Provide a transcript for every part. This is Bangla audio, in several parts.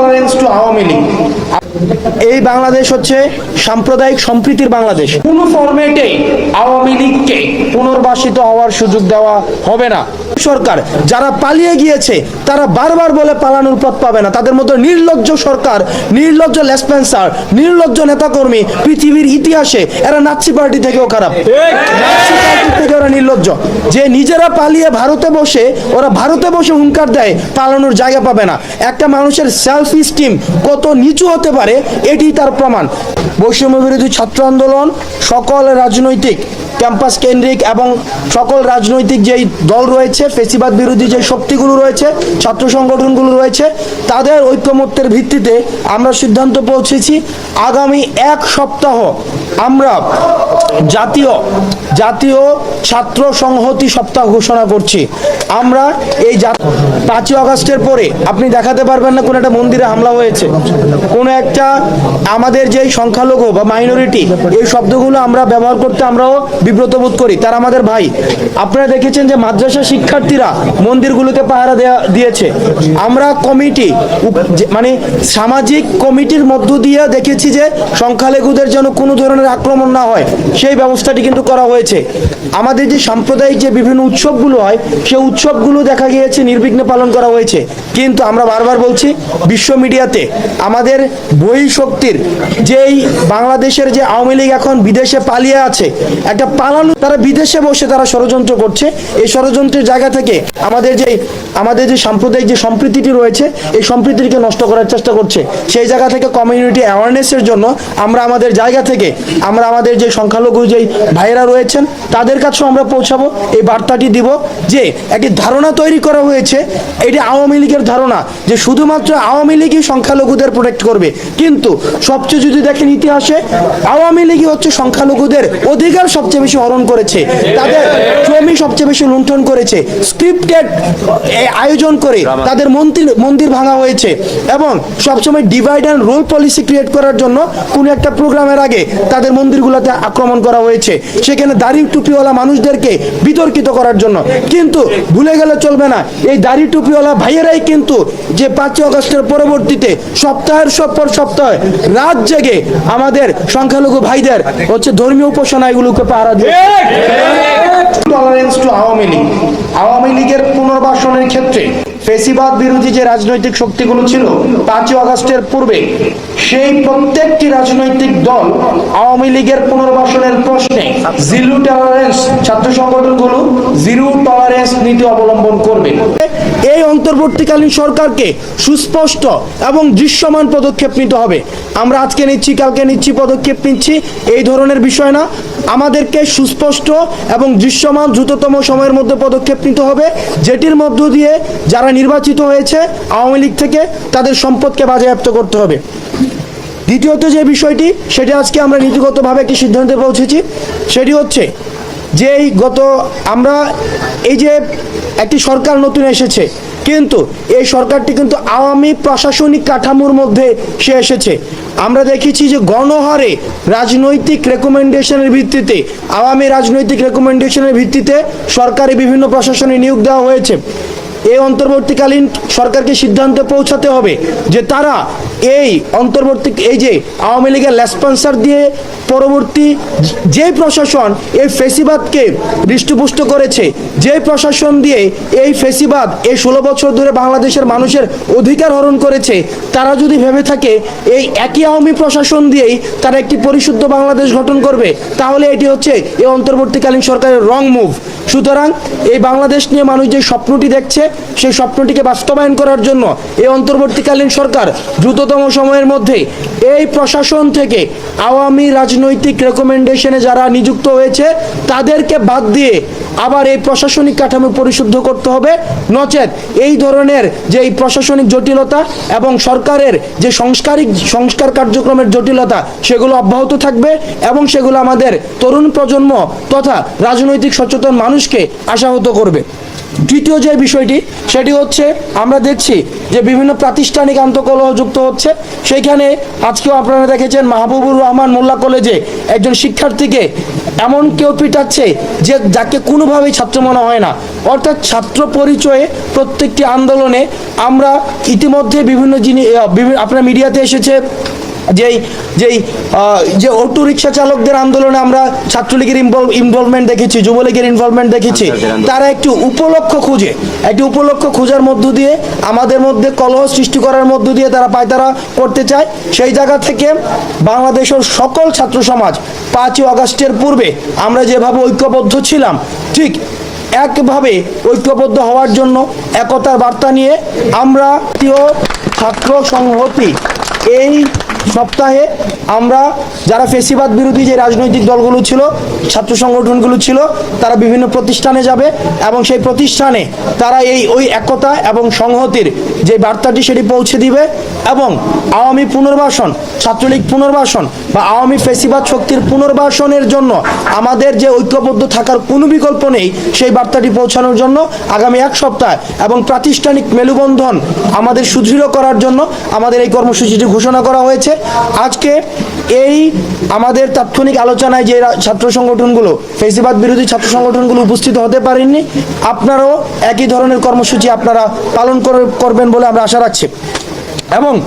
টলারেন্স টু আওয়ামী লীগ এই বাংলাদেশ হচ্ছে সাম্প্রদায়িক সম্প্রীতির বাংলাদেশ। কোনো ফরম্যাটে আওয়ামী লীগকে পুনর্বাসিত হওয়ার সুযোগ দেওয়া হবে না। সরকার যারা পালিয়ে গিয়েছে তারা বারবার বলে পালানোর পথ পাবে না। তাদের মতো নির্লজ্জ সরকার নির্লজ্জ লেসপেন্সার নির্লজ্জ নেতাকর্মী পৃথিবীর ইতিহাসে এরা নাৎসি পার্টি থেকেও খারাপ। নাৎসি পার্টি থেকে ওরা নির্লজ্জ। যে নিজেরা পালিয়ে ভারতে বসে ওরা ভারতে বসে হুঙ্কার দেয় পালানোর জায়গা পাবে না। একটা মানুষের সেলফ স্টিম কত নিচু হতে পারে এটি তার প্রমাণ। বৈষম্য বিরোধী ছাত্র আন্দোলন সকল রাজনৈতিক ক্যাম্পাস কেন্দ্রিক এবং সকল রাজনৈতিক যেই দল রয়েছে, ফেসিবাদ বিরোধী যে শক্তিগুলো রয়েছে, ছাত্র সংগঠনগুলো রয়েছে, তাদের ঐক্যমত্যের ভিত্তিতে আমরা সিদ্ধান্ত পৌঁছেছি, আগামী এক সপ্তাহ আমরা জাতীয় জাতীয় ছাত্র সংহতি সপ্তাহ ঘোষণা করছি। আমরা এই পাঁচই আগস্টের পরে, আপনি দেখাতে পারবেন না কোনো একটা মন্দিরে হামলা হয়েছে। কোন একটা আমাদের যেই সংখ্যালঘু বা মাইনরিটি এই শব্দগুলো আমরা ব্যবহার করতে আমরাও বিব্রত বোধ করি। তারা আমাদের ভাই। আপনারা দেখেছেন যে মাদ্রাসা শিক্ষার্থীরা মন্দিরগুলোতে পাহারা দেয়া, দিয়েছে। আমরা কমিটি মানে সামাজিক কমিটির মধ্য দিয়ে দেখেছি যে সংখ্যালঘুদের যেন কোনো ধরনের আক্রমণ না হয়, সেই ব্যবস্থাটি কিন্তু করা হয়েছে। আমাদের যে সাম্প্রদায়িক যে বিভিন্ন উৎসবগুলো হয়, সেই উৎসবগুলো দেখা গিয়েছে, নির্বিঘ্নে পালন করা হয়েছে। কিন্তু আমরা বারবার বলছি, বিশ্ব মিডিয়াতে আমাদের বই শক্তির যেই বাংলাদেশের যে আওয়ামী লীগ এখন বিদেশে পালিয়ে আছে, একটা পালানো তারা বিদেশে বসে তারা ষড়যন্ত্র করছে। এই ষড়যন্ত্রের জায়গা থেকে আমাদের যে আমাদের যে সাম্প্রদায়িক যে সম্প্রীতিটি রয়েছে, এই সম্প্রীতিকে নষ্ট করার চেষ্টা করছে। সেই জায়গা থেকে কমিউনিটি অ্যাওয়ারনেসের জন্য আমরা আমাদের জায়গা থেকে আমরা আমাদের যে সংখ্যালঘু যেই ভাইয়েরা রয়েছেন, তাদের কাছেও আমরা পৌঁছাবো। এই বার্তাটি দিব যে, একটি ধারণা তৈরি করা হয়েছে। এটি আওয়ামী লীগের ধারণা যে শুধুমাত্র আওয়ামী লীগই সংখ্যালঘুদের প্রোটেক্ট করবে। কিন্তু সবচেয়ে যদি দেখেন ইতিহাসে, আওয়ামী লীগই হচ্ছে সংখ্যালঘুদের অধিকার সবচেয়ে বেশি হরণ করেছে তাদের জমি সবচেয়ে বেশি লুণ্ঠন করেছে স্ক্রিপ্টেড আয়োজন করে তাদের মন্দির মন্দির ভাঙা হয়েছে এবং সবসময় divide and rule policy create করার জন্য কোন একটা প্রোগ্রামের আগে তাদের মন্দিরগুলোতে আক্রমণ করা হয়েছে। সেখানে দাড়ি টুপিওয়ালা মানুষদেরকে বিতর্কিত করার জন্য। কিন্তু ভুলে গেলে চলবে না এই দাড়ি টুপিওয়ালা ভাইয়েরাই কিন্তু যে পাঁচই অগস্টের পরবর্তীতে সপ্তাহের সব পর সপ্তাহে রাত জেগে আমাদের সংখ্যালঘু ভাইদের হচ্ছে ধর্মীয় উপাসনা এগুলোকে পাহারা টলারেন্স আওয়ামী লীগের পুনর্বাসনের ক্ষেত্রে ফেসিবাদ বিরোধী যে রাজনৈতিক শক্তিগুলো ছিল, পাঁচই আগস্টের পূর্বে, সেই প্রত্যেকটি রাজনৈতিক দল আওয়ামী লীগের পুনর্বাসনের প্রশ্নে জিরো টলারেন্স ছাত্র সংগঠনগুলো জিরো টলারেন্স নীতি অবলম্বন করবে। এই অন্তর্বর্তীকালীন সরকারকে সুস্পষ্ট এবং দৃশ্যমান পদক্ষেপ নিতে হবে। আমরা আজকে নিচ্ছি, কালকে নিচ্ছি পদক্ষেপ নিচ্ছি, এই ধরনের বিষয় না। আমাদেরকে সুস্পষ্ট এবং দৃশ্যমান দ্রুততম সময়ের মধ্যে পদক্ষেপ নিতে হবে, যেটির মধ্য দিয়ে যারা নির্বাচিত হয়েছে আওয়ামী লীগ থেকে, তাদের সম্পদকে বাজেয়াপ্ত করতে হবে। দ্বিতীয়ত যে বিষয়টি, সেটি আজকে আমরা নীতিগতভাবে একটি সিদ্ধান্তে পৌঁছেছি, সেটি হচ্ছে যে এই গত আমরা এই যে একটি সরকার নতুন এসেছে, কিন্তু এই সরকারটি কিন্তু আওয়ামী প্রশাসনিক কাঠামোর মধ্যে সে এসেছে। আমরা দেখেছি যে গণহারে রাজনৈতিক রেকমেন্ডেশনের ভিত্তিতে, আওয়ামী রাজনৈতিক রেকমেন্ডেশনের ভিত্তিতে সরকারি বিভিন্ন প্রশাসনে নিয়োগ দেওয়া হয়েছে। এই অন্তর্বর্তীকালীন সরকারকে সিদ্ধান্তে পৌঁছাতে হবে যে তারা এই অন্তর্বর্তী এই যে আওয়ামী লীগের লেসপন্সার দিয়ে পরবর্তী যে প্রশাসন এই ফেসিবাদকে হৃষ্টপুষ্ট করেছে, যে প্রশাসন দিয়ে এই ফেসিবাদ এই ষোলো বছর ধরে বাংলাদেশের মানুষের অধিকার হরণ করেছে, তারা যদি ভেবে থাকে এই একই আওয়ামী প্রশাসন দিয়েই তারা একটি পরিশুদ্ধ বাংলাদেশ গঠন করবে, তাহলে এটি হচ্ছে এই অন্তর্বর্তীকালীন সরকারের রং মুভ। সুতরাং এই বাংলাদেশ নিয়ে মানুষ যে স্বপ্নটি দেখছে সেই স্বপ্নটিকে বাস্তবায়ন করার জন্য এই অন্তর্বর্তীকালীন সরকার দ্রুততম সময়ের মধ্যে এই প্রশাসন থেকে আওয়ামী রাজনৈতিক রেকমেন্ডেশনে যারা নিযুক্ত হয়েছে, তাদেরকে বাদ দিয়ে আবার এই প্রশাসনিক কাঠামো পরিশুদ্ধ করতে হবে। নচেত এই ধরনের যে এই প্রশাসনিক জটিলতা এবং সরকারের যে সংস্কারিক, সংস্কার কার্যক্রমের জটিলতা, সেগুলো অব্যাহত থাকবে এবং সেগুলো আমাদের তরুণ প্রজন্ম তথা রাজনৈতিক সচেতন মানুষকে আশাহত করবে। দ্বিতীয় যে বিষয়টি, সেটি হচ্ছে আমরা দেখছি যে বিভিন্ন প্রাতিষ্ঠানিক আন্তকলহ যুক্ত হচ্ছে। সেইখানে আজকেও আপনারা দেখেছেন মাহবুবুর রহমান মোল্লা কলেজে একজন শিক্ষার্থীকে এমন কেউ পিটাচ্ছে যে যাকে কোনোভাবেই ছাত্র মনে হয় না। অর্থাৎ ছাত্র পরিচয়ে প্রত্যেকটি আন্দোলনে আমরা ইতিমধ্যে বিভিন্ন জিনিস আপনার মিডিয়াতে এসেছে যেই যেই যে অটো রিক্সা চালকদের আন্দোলনে আমরা ছাত্রলীগের ইনভলভমেন্ট দেখেছি যুবলীগের ইনভলভমেন্ট দেখেছি তারা একটি উপলক্ষ খুঁজে একটি উপলক্ষ খোঁজার মধ্য দিয়ে আমাদের মধ্যে কলহ সৃষ্টি করার মধ্য দিয়ে তারা পায়তারা করতে চায়। সেই জায়গা থেকে বাংলাদেশের সকল ছাত্র সমাজ পাঁচই আগস্টের পূর্বে আমরা যেভাবে ঐক্যবদ্ধ ছিলাম ঠিক একভাবে ঐক্যবদ্ধ হওয়ার জন্য একতার বার্তা নিয়ে আমরা ছাত্র সংহতি এই সপ্তাহে আমরা যারা ফেসিবাদ বিরোধী যে রাজনৈতিক দলগুলো ছিল, ছাত্র সংগঠনগুলো ছিল, তারা বিভিন্ন প্রতিষ্ঠানে যাবে এবং সেই প্রতিষ্ঠানে তারা এই ওই একতা এবং সংহতির যে বার্তাটি সেটি পৌঁছে দিবে এবং আওয়ামী পুনর্বাসন, ছাত্রলীগ পুনর্বাসন বা আওয়ামী ফেসিবাদ শক্তির পুনর্বাসনের জন্য আমাদের যে ঐক্যবদ্ধ থাকার কোনো বিকল্প নেই, সেই বার্তাটি পৌঁছানোর জন্য আগামী এক সপ্তাহ এবং প্রাতিষ্ঠানিক মেলুবন্ধন আমাদের সুদৃঢ় করার জন্য আমাদের এই কর্মসূচিটি ঘোষণা করা হয়েছে। আজকে এই আমাদের তাৎক্ষণিক আলোচনায় যে ছাত্র সংগঠনগুলো, ফেসিবাদ বিরোধী ছাত্র সংগঠনগুলো উপস্থিত হতে পারেননি, আপনারাও একই ধরনের কর্মসূচি আপনারা পালন করে- করবেন বলে আমরা আশা রাখছি। এবং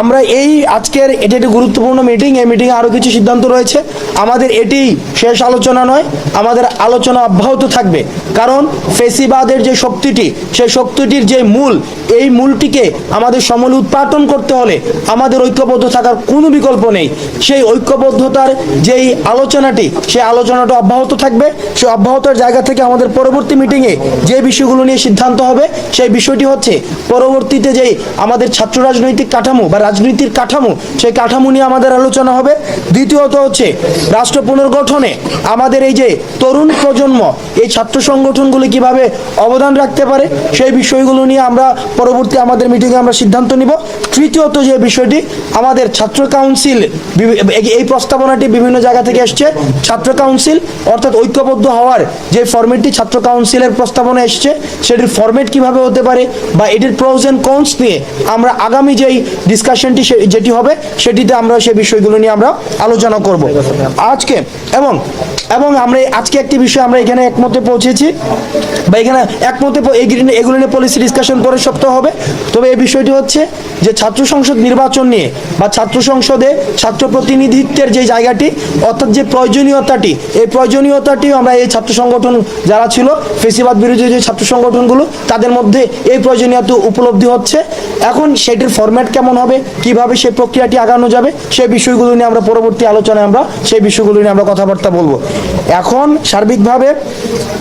আমরা এই আজকের এটি একটি গুরুত্বপূর্ণ মিটিং এই মিটিংয়ে আরও কিছু সিদ্ধান্ত রয়েছে। আমাদের এটি শেষ আলোচনা নয়, আমাদের আলোচনা অব্যাহত থাকবে। কারণ ফেসিবাদের যে শক্তিটি, সেই শক্তিটির যে মূল, এই মূলটিকে আমাদের সমল উৎপাদন করতে হলে আমাদের ঐক্যবদ্ধ থাকার কোনো বিকল্প নেই। সেই ঐক্যবদ্ধতার যেই আলোচনাটি, সেই আলোচনাটা অব্যাহত থাকবে। সেই অব্যাহতার জায়গা থেকে আমাদের পরবর্তী মিটিংয়ে যে বিষয়গুলো নিয়ে সিদ্ধান্ত হবে, সেই বিষয়টি হচ্ছে, পরবর্তীতে যেই আমাদের ছাত্র রাজনৈতিক কাঠামো বা রাজনীতির কাঠামো, সেই কাঠামো নিয়ে আমাদের আলোচনা হবে। দ্বিতীয়ত হচ্ছে, রাষ্ট্র পুনর্গঠনে আমাদের এই যে তরুণ প্রজন্ম, এই ছাত্র সংগঠনগুলি কীভাবে অবদান রাখতে পারে, সেই বিষয়গুলো নিয়ে আমরা পরবর্তী আমাদের মিটিংয়ে আমরা সিদ্ধান্ত নিব। তৃতীয়ত যে বিষয়টি, আমাদের ছাত্র কাউন্সিল এই- প্রস্তাবনাটি বিভিন্ন জায়গা থেকে এসছে। ছাত্র কাউন্সিল অর্থাৎ ঐক্যবদ্ধ হওয়ার যে ফরম্যাটটি ছাত্র কাউন্সিলের প্রস্তাবনা এসছে, সেটির ফরম্যাট কীভাবে হতে পারে বা এটির প্রোজ অ্যান্ড কনস নিয়ে আমরা আগামী যেই ডিসকাশনটি যেটি হবে, সেটিতে আমরা সেই বিষয়গুলো নিয়ে আমরা আলোচনা করব। আজকে এবং এবং আমরা আজকে একটি বিষয় আমরা এখানে একমতে পৌঁছেছি বা এখানে একমতে এগুলো নিয়ে পলিসি ডিসকাশন পরের সপ্তাহ হবে। তবে এই বিষয়টি হচ্ছে যে ছাত্র সংসদ নির্বাচন নিয়ে বা ছাত্র সংসদে ছাত্র প্রতিনিধিত্বের যে জায়গাটি, অর্থাৎ যে প্রয়োজনীয়তাটি, এই প্রয়োজনীয়তাটি আমরা এই ছাত্র সংগঠন যারা ছিল, ফেসিবাদ বিরোধী যে ছাত্র সংগঠনগুলো, তাদের মধ্যে এই প্রয়োজনীয়তা উপলব্ধি হচ্ছে। এখন সেটির ফরম্যাট কেমন হবে কীভাবে সেই প্রক্রিয়াটি আগানো যাবে সেই বিষয়গুলো নিয়ে আমরা পরবর্তী আলোচনায় আমরা সেই বিষয়গুলো নিয়ে আমরা কথাবার্তা বলব। এখন সার্বিকভাবে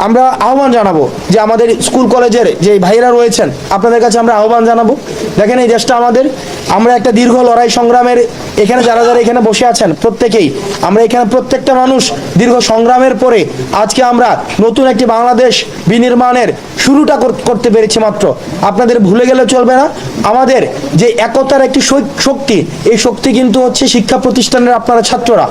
আমরা আহ্বান জানাব যে আমাদের স্কুল কলেজের যে ভাইয়েরা রয়েছেন, আপনাদের কাছে আমরা আহ্বান জানাব। দেখেন এই দেশটা আমাদের আমরা একটা দীর্ঘ লড়াই সংগ্রামের এখানে যারা যারা এখানে বসে আছেন, প্রত্যেকেই। আমরা এখানে প্রত্যেকটা মানুষ দীর্ঘ সংগ্রামের পরে আজকে আমরা নতুন একটি বাংলাদেশ বিনির্মাণের শুরুটা করতে পেরেছি মাত্র। আপনাদের ভুলে গেলে চলবে না। আমাদের যে একতার একটি শক্তি, এই শক্তি কিন্তু হচ্ছে শিক্ষা প্রতিষ্ঠানের আপনারা ছাত্ররা।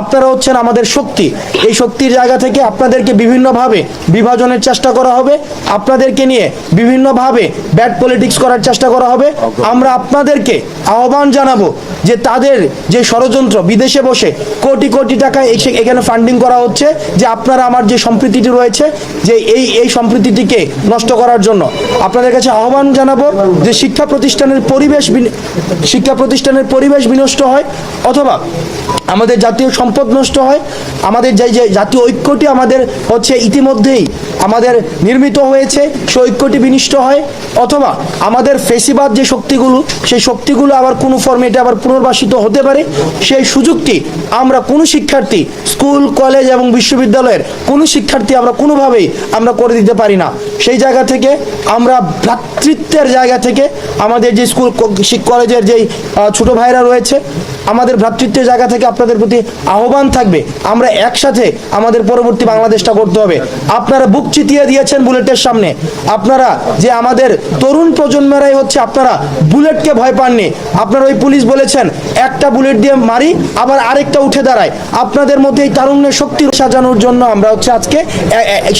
আপনারা হচ্ছেন আমাদের শক্তি। এই শক্তির জায়গা থেকে আপনাদেরকে বিভিন্নভাবে বিভাজনের চেষ্টা করা হবে। আপনাদেরকে নিয়ে বিভিন্নভাবে ব্যাড পলিটিক্স করার চেষ্টা করা হবে। আমরা আপনাদেরকে আহ্বান জানাব যে তাদের যে ষড়যন্ত্র, বিদেশে বসে কোটি কোটি টাকা এখানে ফান্ডিং করা হচ্ছে, যে আপনারা আমার যে সম্প্রীতিটি রয়েছে, যে এই এই সম্প্রীতিটিকে নষ্ট করার জন্য। আপনাদের কাছে আহ্বান জানাব যে শিক্ষা প্রতিষ্ঠানের পরিবেশ শিক্ষা প্রতিষ্ঠানের পরিবেশ বিনষ্ট হয়, অথবা আমাদের জাতীয় সম্পদ নষ্ট হয়, আমাদের যে যে জাতীয় ঐক্যটি আমাদের হচ্ছে ইতিমধ্যেই আমাদের নির্মিত হয়েছে, সেই ঐক্যটি বিনিষ্ট হয়, অথবা আমাদের ফেসিবাদ যে শক্তিগুলো, সেই শক্তিগুলো আবার কোনো ফর্মেটে আবার পুনর্বাসিত হতে পারে। সেই সুযোগটি আমরা কোনো শিক্ষার্থী, স্কুল কলেজ এবং বিশ্ববিদ্যালয়ের কোনো শিক্ষার্থী আমরা কোনোভাবেই আমরা করে দিতে পারি না। সেই জায়গা থেকে আমরা ভ্রাতৃত্বের জায়গা থেকে আমাদের যে স্কুল কলেজের যেই ছোটো ভাইরা রয়েছে আমাদের ভ্রাতৃত্বের জায়গা থেকে আপনাদের প্রতি আহ্বান থাকবে। আমরা একসাথে আমাদের পরবর্তী বাংলাদেশটা করতে হবে। আপনারা বুক চিতিয়ে দিয়েছেন বুলেটের সামনে। আপনারা যে আমাদের তরুণ প্রজন্মেরাই হচ্ছে, আপনারা বুলেটকে ভয় পাননি। আপনারা ওই পুলিশ বলেছেন, একটা বুলেট দিয়ে মারি, আবার আরেকটা উঠে দাঁড়ায়। আপনাদের মধ্যে এই তারুণ্যের শক্তি সাজানোর জন্য আমরা হচ্ছে আজকে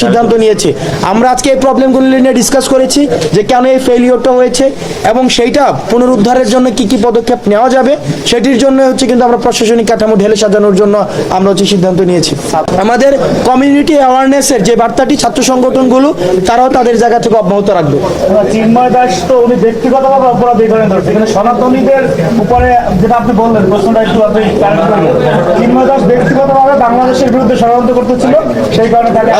সিদ্ধান্ত নিয়েছি। আমরা আজকে এই প্রবলেমগুলি নিয়ে ডিসকাস করেছি যে কেন এই ফেলিওরটা হয়েছে এবং সেইটা পুনরুদ্ধারের জন্য কি কি পদক্ষেপ নেওয়া যাবে, সেটির জন্য হচ্ছে কিন্তু আমরা প্রশাসনিক কাঠামো ঢেলে সাজানোর জন্য আমরা হচ্ছে সিদ্ধান্ত নিয়েছি। আমাদের কমিউনিটি অ্যাওয়ারনেসের যে বার্তাটি ছাত্র সংগঠনগুলো তারাও তাদের জায়গা থেকে অব্যাহত রাখবে। চিন্ময় দাস তো উনি ব্যক্তিগতভাবে অপরাধী করে ধরছে সনাতনীদের উপরে যেটা আপনি বললেন প্রশ্নটা একটু আপনি চিন্ময় দাস ব্যক্তিগতভাবে বাংলাদেশের বিরুদ্ধে ষড়যন্ত্র করতেছিল সেই কারণে তাকে